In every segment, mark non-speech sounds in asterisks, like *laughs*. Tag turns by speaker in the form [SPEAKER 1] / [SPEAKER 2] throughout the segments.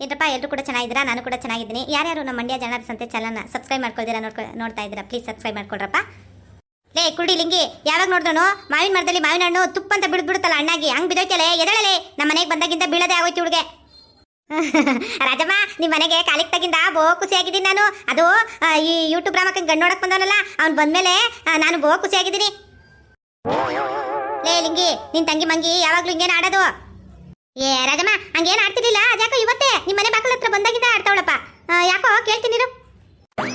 [SPEAKER 1] ಏನಪ್ಪ ಎಲ್ಲರೂ ಕೂಡ ಚೆನ್ನಾಗಿದ್ದೀರಾ? ನಾನು ಕೂಡ ಚೆನ್ನಾಗಿದ್ದೀನಿ. ಯಾರ್ಯಾರು ನಮ್ಮ ಮಂಡ್ಯ ಜನರ ಸಂತೆ ಚಾನಲ್ನ ಸಬ್ಸ್ಕ್ರೈಬ್ ಮಾಡ್ಕೊಳ್ತೀರಾ ನೋಡ್ಕೊ ನೋಡ್ತಾ ಇದ್ದೀರಾ ಪ್ಲೀಸ್ ಸಬ್ಸ್ಕ್ರೈಬ್ ಮಾಡ್ಕೊಡ್ರಪ್ಪ ಲೇ ಕುಡಿ ಲಿಂಗಿ, ಯಾವಾಗ ನೋಡಿದ್ರು ಮಾವಿನ ಮರದಲ್ಲಿ ಮಾವಿನ ಹಣ್ಣು ತುಪ್ಪ ಅಂತ ಬಿಡ್ದು ಬಿಡುತ್ತಲ್ಲ ಅಣ್ಣಾಗಿ ಹಂಗೆ ಬಿದೋಯ್ತಲೆ ಎದಳಲೆ? ನಮ್ಮ *laughs* ಮನೆಗೆ ಬಂದಾಗಿಂದ ಬೀಳದೆ ಆಗೋಯ್ತು ಹುಡುಗೆ ರಾಜಮ್ಮ ನಿಮ್ಮ ಮನೆಗೆ ಕಾಲಿಗೆ ತಗಿಂದ ಬೋ ಖುಷಿಯಾಗಿದ್ದೀನಿ ನಾನು. ಅದು ಈ ಯೂಟ್ಯೂಬ್ ರಾಮಕ್ಕನ್ ಗಂಡು ನೋಡಕ್ ಬಂದವನಲ್ಲ, ಅವ್ನು ಬಂದ್ಮೇಲೆ ನಾನು ಬೋ ಖುಷಿಯಾಗಿದ್ದೀನಿ. ಲೇ, ಲಿಂಗಿ ನಿನ್ನ ತಂಗಿ ಮಂಗಿ ಯಾವಾಗಲೂ ಹಿಂಗೇನು ಆಡೋದು? ಏ, ರಾಜಮ್ಮ, ಹಂಗೇನು ಆಡ್ತಿರ್ಲಿಲ್ಲ? ಅದ್ಯಾಕೋ ಇವತ್ತೇ? ನಿಮ್ಮ ಮನೆ ಬಾಕಲ ಹತ್ರ ಬಂದಾಗಿಂದ ಆಡ್ತಾವಳಪ್ಪ. ಯಾಕೋ ಕೇಳ್ತೀನಿರು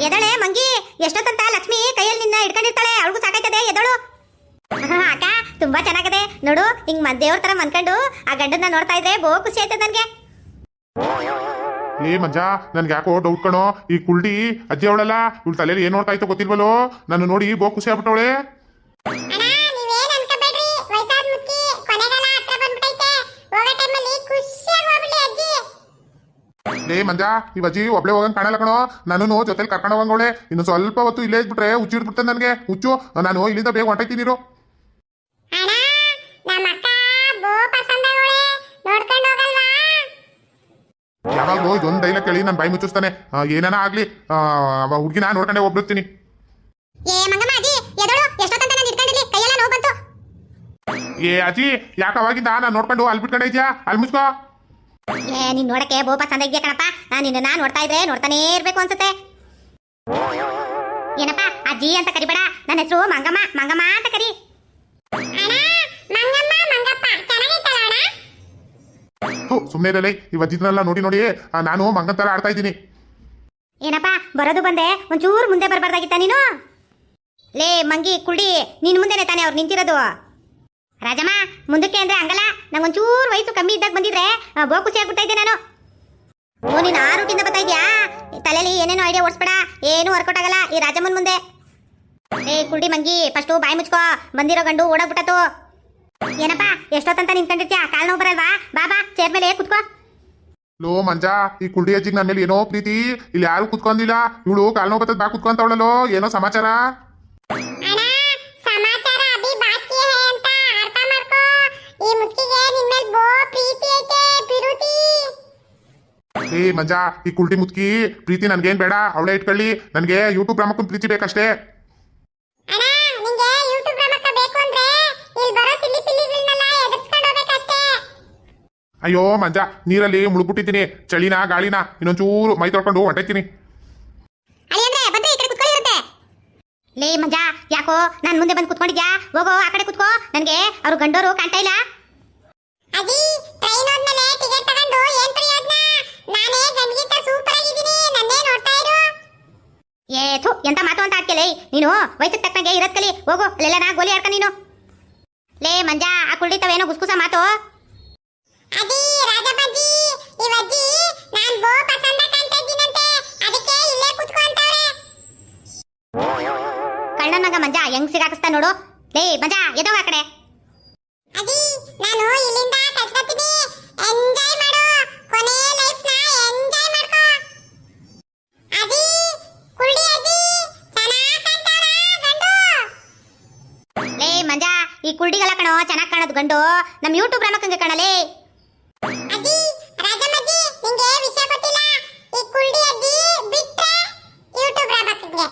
[SPEAKER 1] ಎದಳೆ, ಮಂಗಿ, ಎಷ್ಟೊತ್ತಂತ ಲಕ್ಷ್ಮಿ ಕೈಯಲ್ಲಿ ನಿನ್ನ ಇಟ್ಕೊಂಡಿರ್ತಾಳೆ ಅವಳಿಗೂ ಸಾಕಾಯ್ತದೆ, ಎದಳು? ಅಕ್ಕ, ತುಂಬಾ ಚೆನ್ನಾಗದೆ. ನೋಡು, ಹಿಂಗ್ ದೇವ್ರ ತರ ಮನ್ಕೊಂಡು ಆ ಗಂಡನ್ನ ನೋಡ್ತಾ ಇದ್ರೆ ಬೋ ಖುಷಿ ಆಯ್ತದ ನನ್ಗೆ.
[SPEAKER 2] ಏ, ಮಂಜ, ನನ್ಗೆ ಯಾಕೋ ಡೌಟ್ ಕಣೋ? ಈ ಕುಲ್ಡಿ ಅಜ್ಜಿ ಅವಳಲ್ಲ, ಇವಳು ತಲೆಯಲ್ಲಿ ಏನ್ ನೋಡ್ತಾ ಇತ್ತು ಗೊತ್ತಿಲ್ವಲ್ಲೋ ನಾನು ನೋಡಿ ಬೋ ಖುಷಿ ಆಗ್ಬಿಟ್ಟವಳೆ. ಏ ಮಂಜ ಈ ಅಜ್ಜಿ ಒಬ್ಳೆ ಹೋಗಂಗ್ ಕಾಣಲ್ಲ ಕಣೋ. ನಾನು ಜೊತೆಲಿ ಕರ್ಕೊಂಡು ಹೋಗಂಗೋಳೆ ಇನ್ನು ಸ್ವಲ್ಪ ಹೊತ್ತು ಇಲ್ಲೇ ಇದ್ಬಿಟ್ರೆ ಹುಚ್ಚು ಹಿಡ್ಬಿಡ್ತೇನೆ ನನಗೆ. ಹುಚ್ಚು ನಾನು ಇಲ್ಲಿಂದ ಬೇಗ ಹೊಂಟೈತೀನಿ
[SPEAKER 3] ನೀರು
[SPEAKER 2] ಯಾವಾಗಲೂ ಇದೊಂದು ಡೈಲಾಗ್ ಕೇಳಿ ನಾನು ಬಾಯಿ ಮುಚ್ಚಿಸ್ತಾನೆ. ಏನಾನ ಆಗ್ಲಿ ಹುಡುಗಿನ ನೋಡ್ಕೊಂಡೆ ಹೋಗ್ಬಿಡ್ತೀನಿ.
[SPEAKER 3] ಏ ಅಜಿ ಅಜ್ಜಿ
[SPEAKER 2] ಯಾಕೆ ಅವಾಗಿಂದ ನಾನು ನೋಡ್ಕೊಂಡು ಅಲ್ಲಿ ಬಿಟ್ಕೊಂಡೆ ಇದೆಯಾ? ಅಲ್ಲಿ ಮುಚ್ಕೋ.
[SPEAKER 1] ಏ ನೀನ್ ನೋಡಕ್ಕೆ ಬೋಪ ಚಂದ ಇದೆಯಾ ಕಣಪ್ಪ? ನಾನು ನಿನ್ನ ನಾ ನೋಡ್ತಾ ಇದ್ರೆ ನೋಡ್ತಾನೇ ಇರ್ಬೇಕು ಅನ್ಸುತ್ತೆ. ಏನಪ್ಪ ಅಜ್ಜಿ ಅಂತ ಕರಿಬೇಡ. ನನ್ನ ಹೆಸರು ಮಂಗಮ್ಮ ಮಂಗಮ್ಮ ಅಂತ ಕರಿ.
[SPEAKER 2] ಸುಮ್ಮನೆ ಇರಲಿ. ಈ ಅಜ್ಜಿದ್ನೆಲ್ಲ ನೋಡಿ ನೋಡಿ ನಾನು ಮಂಗನ್ ತರ ಆಡ್ತಾ ಇದ್ದೀನಿ.
[SPEAKER 1] ಏನಪ್ಪ ಬರೋದು ಬಂದೆ. ಒಂಚೂರು ಮುಂದೆ ಬರಬಾರ್ದಾಗಿತ್ತ ನೀನು? ಲೇ ಮಂಗಿ ಕುಳ್ಳಿ. ನಿನ್ ಮುಂದೆನೆ ತಾನೇ ಅವ್ರು ನಿಂತಿರೋದು. ರಾಜಮ್ಮ, ಮುಂದಕ್ಕೆ ಅಂದ್ರೆ ಹಂಗಲ್ಲ. ನಂಗೊಂಚೂರು ವಯಸ್ಸು ಕಮ್ಮಿ ಇದ್ದಾಗ ಬಂದಿದ್ರೆ ಬೋ ಖುಷಿ ಆಗ್ಬಿಡ್ತಾ ಇದ್ದೆ ನಾನು. ಓ, ನೀನು ಆ ರೂಟಿಂದ ಬರ್ತಾ ಇದೆಯಾ? ತಲೆಯಲ್ಲಿ ಏನೇನು ಐಡಿಯಾ ಓಡಿಸ್ಬೇಡ. ಏನು ವರ್ಕೌಟ್ ಆಗಲ್ಲ. ಈ ರಾಜಮ್ಮನ್ ಮುಂದೆ. ಏ ಕುಡಿ ಮಂಗಿ ಫಸ್ಟು ಬಾಯಿ ಮುಚ್ಕೋ. ಬಂದಿರೋ ಗಂಡು ಓಡೋಗ್ಬಿಟ್ಟತು ಏನಪ್ಪ, ಎಷ್ಟೊತ್ತಂತ ನಿಂತ್ಕೊಂಡಿರ್ತೀಯ? ಕಾಲ್ ನೋವು ಬರಲ್ವಾ? ಬಾಬಾ ಚೇರ್ ಮೇಲೆ ಕುತ್ಕೋ.
[SPEAKER 2] ಲೋ, ಮಂಜ, ಈ ಕುಲ್ಡಿ ಅಜ್ಜಿಗೆ ನನ್ನ ಮೇಲೆ ಏನೋ ಪ್ರೀತಿ. ಇಲ್ಲಿ ಯಾರು ಕುತ್ಕೊಂಡಿಲ್ಲ. ಇವಳು ನೋವು ಬರ್ತದ, ಬಾ ಕುತ್ಕೊಂತವಳಲ್ಲೋ ಏನೋ ಸಮಾಚಾರ?
[SPEAKER 3] ಈ ಮುತ್ತಿಗೆ ಬೋ ಪ್ರೀತಿ ಐತೆ ಪಿರುತಿ.
[SPEAKER 2] ಏ ಮಜಾ ಈ ಕುಲ್ಟಿ ಮುತ್ಕಿ ಪ್ರೀತಿ ನನ್ಗೇನ್ ಬೇಡ ಅವಳೆ ಇಟ್ಕೊಳ್ಳಿ. ನನಗೆ ಯೂಟ್ಯೂಬ್ ರಾಮಕ್ಕನ್ ಪ್ರೀತಿ ಬೇಕಷ್ಟೇ.
[SPEAKER 3] ಅಣ್ಣ ನಿಂಗೆ ಯೂಟ್ಯೂಬ್ ರಮಕ್ಕ ಬೇಕು ಅಂದ್ರೆ ಇಲ್ಲಿ ಬರೋ ಸಿಲ್ಲಿ ಪಿಲ್ಲಿಗಳನ್ನೆಲ್ಲ ಎದುರಿಸ್ಕೊಂಡು ಹೋಗ್ಬೇಕಷ್ಟೇ.
[SPEAKER 2] ಅಯ್ಯೋ ಮಂಜ ನೀರಲ್ಲಿ ಮುಳುಗ್ಬಿಟ್ಟಿದ್ದೀನಿ. ಚಳಿನ ಗಾಳಿನ ಇನ್ನೊಂಚೂರು ಮೈ ತೊಳ್ಕೊಂಡು ಹೊಂಟೈತೀನಿ.
[SPEAKER 1] ಅಳಿಯಂದ್ರೆ ಬಂದ್ರೆ ಈ ಕಡೆ ಕುತ್ಕೊಳ್ಳಿರುತ್ತೆ ಲೇ ಮಂಜ ಯಾಕೋ ನಾನು ಮುಂದೆ ಬಂದು ಕುತ್ಕೊಂಡಿದ್ಯಾ? ಹೋಗೋ ಆ ಕಡೆ ಕುತ್ಕೋ. ನನಗೆ ಅವ್ರು ಗಂಡೋರು ಕಾಣ್ತಾ ಇಲ್ಲ.
[SPEAKER 3] ಅದಿ ಟ್ರೈನ್ ಹೋದ್ಮೇಲೆ ಟಿಕೆಟ್ ತಗೊಂಡು ಏನ್ ಪ್ರಯೋಜನ ನಾನೇ ಗಂಡಗಿಂತ ಸೂಪರ್ ಆಗಿದ್ದೀನಿ ನನ್ನೇ ನೋಡ್ತಾ ಇರು.
[SPEAKER 1] ಏ ಥು ಎಂತ ಮಾತು ಅಂತ ಆಗ್ತಿಲ್ಲ ನೀನು ವಯಸ್ಸಿಗೆ ತಕ್ಕಂಗೆ ಇರೋದ್ ಕಲಿ ಹೋಗು ಅಲ್ಲೆಲ್ಲ ಗೋಲಿ ಆಡ್ಕ ನೀನು. ಲೇ ಮಂಜ ಆ ಕುಳ್ಳಿತವೇನೋ ಗುಸ್ಗುಸ ಮಾತು?
[SPEAKER 3] ಅದಿ ರಾಜಬಜ್ಜಿ ಇವಜ್ಜಿ ನಾನ್ ಬೋ ಪಸಂದ ಕಾಣ್ತಾ ಇದ್ದೀನಂತೆ ಅದಕ್ಕೆ ಇಲ್ಲೇ
[SPEAKER 1] ಮಗ ಮಂಜ ಹೆಂಗ್ ಸಿಗಾಕಿಸ್ತಾ ನೋಡು. ಲೇ ಮಂಜ ಎದೋ ಆ ಕಡೆ?
[SPEAKER 3] ಅದಿ ನಾನು ಇಲ್ಲಿಂದ
[SPEAKER 1] ಲೇ ಮಂಜ, ಈ ಕುಳ್ಳಿಗೆಲ್ಲ ಕಣೋ, ಚೆನ್ನಾಗ್ ಕಾಣೋದು ಗಂಡು. ನಮ್ ಯೂಟ್ಯೂಬ್ ರಮಕಂಗೆ ಕಾಣಲೇ.
[SPEAKER 3] ನಿಂಗೆ ವಿಷಯ ಗೊತ್ತಿಲ್ಲ. ಈ ಕುಳ್ಳಿ ಅಜ್ಜಿ ಬಿಟ್ರೆ ಯೂಟ್ಯೂಬ್ ರಾಬಕ್ಗೆ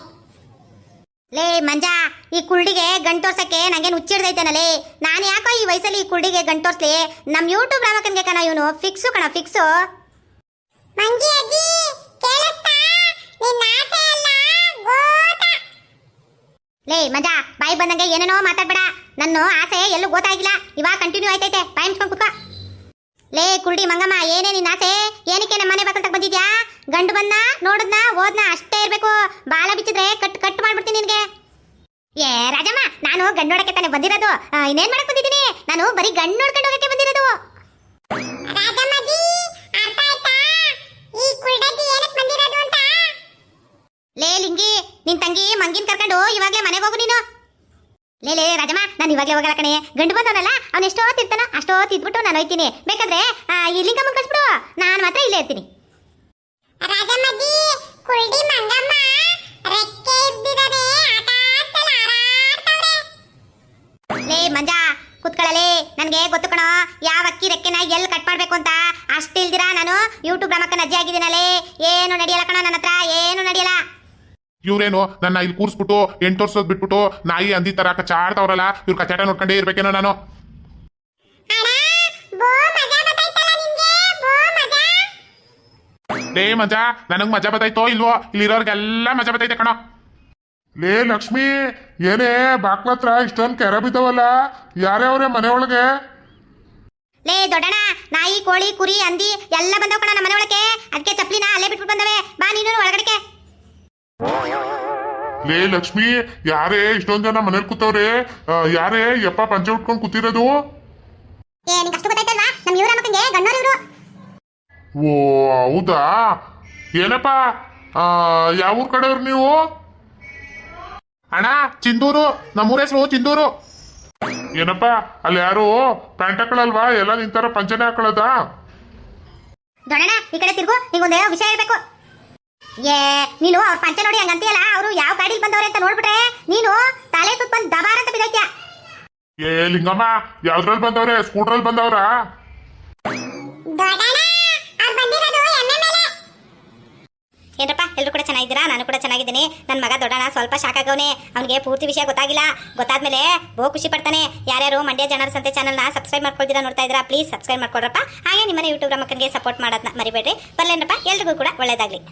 [SPEAKER 1] ಲೇ ಮಂಜಾ ಈ ಕುಳ್ಳಿಗೆ ಗಂಟೋರ್ಸಕ್ಕೆ ನಂಗೇನು ಹುಚ್ಚಿಡ್ದೈತೇನಲೇ? ನಾನು ಯಾಕೋ ಈ ವಯಸ್ಸಲ್ಲಿ ಈ ಕುಳ್ಳಿಗೆ ಗಂಟೋರ್ಸ್ಲಿ? ನಮ್ಮ ನಮ್ ಯೂಟ್ಯೂಬ್ ರಾಮಕನ್ಗೆ ಕಣ ಇವನು. ಫಿಕ್ಸು ಕಣ ಫಿಕ್ಸು
[SPEAKER 3] ಮಂಗಿ ಅಜ್ಜಿ ಕೇಳಿಸ್ತಾ? ನಿನ್ನ ಆಸೆ ಅಲ್ಲ ಗೋತ.
[SPEAKER 1] ಲೇ ಮಜಾ ಬಾಯಿ ಬಂದಂಗೆ ಏನೇನೋ ಮಾತಾಡ್ಬೇಡ. ನನ್ನ ಆಸೆ ಎಲ್ಲೂ ಗೊತ್ತಾಗಿಲ್ಲ ಇವಾಗ ಕಂಟಿನ್ಯೂ ಆಯ್ತೈತೆ. ಬಾಯಿ ಮುಚ್ಕೊಂಡು ಕುತ್ಕೋ. ಲೇ ಕುರುಡಿ ಮಂಗಮ್ಮ ಏನೇ ನಿನ್ನ ಆಸೆ? ಏನಕ್ಕೆ ನಮ್ಮ ಮನೆ ಬಾಕಲ್ ಬಂದಿದ್ಯಾ? ಗಂಡು ಬಂದ ನೋಡದ್ನ ಓದ್ನ ಅಷ್ಟೇ ಇರಬೇಕು. ಬಾಳ ಬಿಚ್ಚಿದ್ರೆ ಕಟ್ ಕಟ್ ಮಾಡ್ಬಿಡ್ತೀನಿ ನಿನಗೆ. ಏ ರಾಜಮ್ಮ ನಾನು ಗಂಡು ನೋಡಕ್ಕೆ ತಾನೇ ಬಂದಿರೋದು. ಇನ್ನೇನ್ ಮಾಡಕ್ ಬಂದಿದ್ದೀನಿ? ನಾನು ಬರೀ ಗಂಡು ನೋಡ್ಕೊಂಡು ಹೋಗಕ್ಕೆ ಬಂದಿರೋದು. ಲೇ ಲಿಂಗಿ ನಿನ್ ತಂಗಿ ಮಂಗಿನ್ ಕರ್ಕೊಂಡು ಇವಾಗ್ಲೇ ಮನೆಗೆ ಹೋಗು ನೀನು. ಲೇ ಲೇ ರಾಜಮ್ಮ ನಾನು ಇವಾಗಲೇ ಹೋಗಲ್ಲ ಕಣೆ. ಗಂಡು ಬಂದವನಲ್ಲ ಅವ್ನು ಎಷ್ಟೋ ತಿರ್ತಾನ ಅಷ್ಟೋ ತಿದ್ಬಿಟ್ಟು ನಾನು ಹೋಯ್ತೀನಿ. ಬೇಕಾದ್ರೆ ಈ ಲಿಂಗಮ್ಮನ್ ಕಳ್ಸ್ಬಿಡು. ನಾನು ಮಾತ್ರ ಇಲ್ಲೇ ಇರ್ತೀನಿ.
[SPEAKER 3] ರಾಜಮ್ಮಜ್ಜಿ ಕುಳ್ಳಿ ಮಂಗಮ್ಮ ರೆಕ್ಕೆ ಇದ್ದಿದ್ದಾರೆ
[SPEAKER 1] ಲೇ ಮಂಜ ಕುತ್ಕೊಳ್ಳಲೇ ನನಗೆ ಗೊತ್ತು ಕಣೋ ಯಾವ ಅಕ್ಕಿ ರೆಕ್ಕೆನ ಎಲ್ಲಿ ಕಟ್ ಮಾಡಬೇಕು ಅಂತ. ಅಷ್ಟು ಇಲ್ದಿರಾ ನಾನು? ಯೂಟ್ಯೂಬ್ ರಮಕ್ಕನ ಅಜ್ಜಿ ಆಗಿದ್ದೀನಲ್ಲೇ ಏನು ನಡೆಯಲ್ಲ ಕಣೋ ನನ್ನ ಹತ್ರ ಏನು ನಡೆಯಲ್ಲ.
[SPEAKER 2] ಇವ್ರೇನು ನನ್ನ ಇಲ್ಲಿ ಕೂರ್ಸ್ಬಿಟ್ಟು ಎಂಟು ವರ್ಷದ ಬಿಟ್ಬಿಟ್ಟು ನಾಯಿ ಅಂದಿ ತರ ಕಚಾಡ್ತಾವ್ರಲ್ಲ ಇವ್ರ ಕಚಾಟ ನೋಡ್ಕೊಂಡೇ ಇರ್ಬೇಕೇನೋ ನಾನು.
[SPEAKER 3] ಅಣ್ಣ ಬೋ ಮಜಾ ಬರ್ತೈತಲ್ಲ ನಿಮ್ಗೆ ಬೋ ಮಜಾ
[SPEAKER 2] ಲೇ ಮಜಾ ನನಗ್ ಮಜಾ ಬತ್ತಾಯ್ತೋ ಇಲ್ವೋ? ಇಲ್ಲಿರೋರ್ಗೆಲ್ಲ ಮಜಾ ಬತ್ತೈತೆ ಕಣೋ. ಲೇ ಲಕ್ಷ್ಮಿ ಏನೇ ಬಾಕ್ಲತ್ರ ಇಷ್ಟೊಂದು ಕೆರೆ ಬಿದ್ದವಲ್ಲ ಯಾರ್ಯಾವ್ರೆ ಮನೆ ಒಳಗೆ?
[SPEAKER 1] ಲೇ ದೊಡ್ಡಣ್ಣ ನಾಯಿ ಕೋಳಿ ಕುರಿ ಅಂದಿ ಎಲ್ಲ ಬಂದವ ಕಣ ನಮ್ಮ ಮನೆ ಒಳಗೆ ಅದಕ್ಕೆ ಚಪ್ಲಿನ ಅಲ್ಲೇ ಬಿಟ್ಬಿಟ್ಟು ಬಂದವೆ. ಬಾ ನೀನು ಒಳಗಡೆಗೆ
[SPEAKER 2] ಲೇ ಲಕ್ಷ್ಮಿ ಯಾರೇ ಇಷ್ಟೊಂದ್ ಜನ ಮನೇಲಿ ಕೂತವ್ರೆ? ಯಾರೇ ಯಪ್ಪ ಪಂಚೆ ಉಟ್ಕೊಂಡ್ ಕೂತಿರೋದು? ಓ ಹೌದಾ? ಏನಪ್ಪ? ಆ, ಯಾವ ಊರ್ ಕಡೆಯವ್ರು ನೀವು? ಅಣ್ಣ ಚಿಂದೂರು. ನಮ್ಮೂರ ಹೆಸರು ಚಿಂದೂರು. ಏನಪ್ಪ ಅಲ್ಲಿ ಯಾರು ಪ್ಯಾಂಟ್ ಹಾಕೊಳಲ್ವಾ? ಎಲ್ಲ ನಿಂತಾರ ಪಂಚನೆ ಹಾಕೊಳ್ಳೋದಾ
[SPEAKER 1] ದೊಡ್ಡಣ್ಣ ಈ ಕಡೆ ತಿರ್ಗು ಒಂದು ವಿಷಯ ಹೇಳ್ಬೇಕು. ಏ ನೀನು ಅವ್ರ ಪಂಚ ನೋಡಿ ಹಂಗಂತೀಯಲ್ಲ ಅವರು ಯಾವ ಗಾಡಿಲಿ ಬಂದವ್ರೆ ಅಂತ ನೋಡ್ಬಿಟ್ರೆ ನೀನು ತಲೆ ಸುತ್ತ ಬಂದು ದಬಾರ ಅಂತ ಬಿದ್ದೈತ್ಯಾ
[SPEAKER 2] ಏ ಲಿಂಗಮ್ಮ ಯಾವ್ದ್ರಲ್ಲಿ ಬಂದವ್ರೆ? ಸ್ಕೂಟ್ರಲ್ಲಿ ಬಂದವ್ರ?
[SPEAKER 1] ಏನ್ರಪ್ಪ ಎಲ್ಲರೂ ಕೂಡ ಚೆನ್ನಾಗಿದ್ದೀರಾ? ನಾನು ಕೂಡ ಚೆನ್ನಾಗಿದ್ದೀನಿ. ನನ್ನ ಮಗ ದೊಡ್ಡಣ್ಣ ಸ್ವಲ್ಪ ಶಾಕ್ ಆಗವನೆ. ಅವನಿಗೆ ಪೂರ್ತಿ ವಿಷಯ ಗೊತ್ತಾಗಿಲ್ಲ. ಗೊತ್ತಾದ್ಮೇಲೆ ಬಹು ಖುಷಿ ಪಡ್ತಾನೆ. ಯಾರ್ಯಾರು ಮಂಡ್ಯ ಜನರ ಸಂತೆ ಚಾನಲ್ನ ಸಬ್ಸ್ಕ್ರೈಬ್ ಮಾಡ್ಕೊಳ್ತೀರಾ ನೋಡ್ತಾ ಇದ್ದೀರಾ ಪ್ಲೀಸ್ ಸಬ್ಸ್ಕ್ರೈಬ್ ಮಾಡ್ಕೊಡ್ರಪ್ಪ ಹಾಗೆ ನಿಮ್ಮನೆ ಯೂಟ್ಯೂಬ್ ಮಕ್ಕನಿಗೆ ಸಪೋರ್ಟ್ ಮಾಡೋದನ್ನ ಮರಿಬೇಡ್ರಿ. ಬರ್ಲೇನಪ್ಪ ಎಲ್ರಿಗೂ ಕೂಡ ಒಳ್ಳೇದಾಗ್ಲಿ.